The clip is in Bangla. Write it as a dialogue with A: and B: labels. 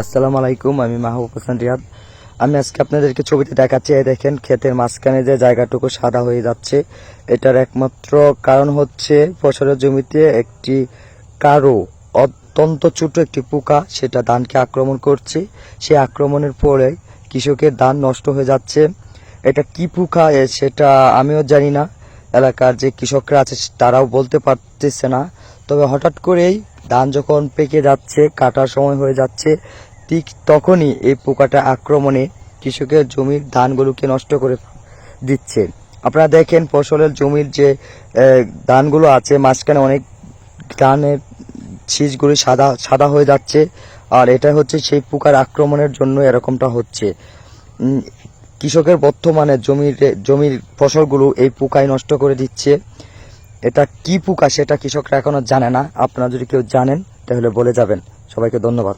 A: আসসালামু আলাইকুম, আমি মাহবুব হাসান রিয়াদ। আমি আজকে আপনাদেরকে ছবিতে দেখাচ্ছি, এই দেখেন, ক্ষেতের মাঝখানে যে জায়গাটুকু সাদা হয়ে যাচ্ছে, এটার একমাত্র কারণ হচ্ছে ফসলের জমিতে একটি কারও অত্যন্ত ছোট একটি পোকা, সেটা ধানকে আক্রমণ করছে। সেই আক্রমণের পরে কৃষকের ধান নষ্ট হয়ে যাচ্ছে। এটা কি পোকা সেটা আমিও জানি না। এলাকার যে কৃষকরা আছে, তারাও বলতে পারতেছে না। তবে হঠাৎ করেই ধান যখন পেকে যাচ্ছে, কাটার সময় হয়ে যাচ্ছে, ঠিক তখনই এই পোকাটা আক্রমণে কৃষকের জমির ধানগুলোকে নষ্ট করে দিচ্ছে। আপনারা দেখেন ফসলের জমির যে ধানগুলো আছে, মাঝখানে অনেক ধানের শীষগুলি সাদা সাদা হয়ে যাচ্ছে, আর এটা হচ্ছে সেই পোকার আক্রমণের জন্য এরকমটা হচ্ছে। কৃষকের বর্তমানে জমির জমির ফসলগুলো এই পোকায় নষ্ট করে দিচ্ছে। এটা কি পোকা সেটা কৃষকরা এখনও জানে না। আপনারা যদি কেউ জানেন, তাহলে বলে যাবেন। সবাইকে ধন্যবাদ।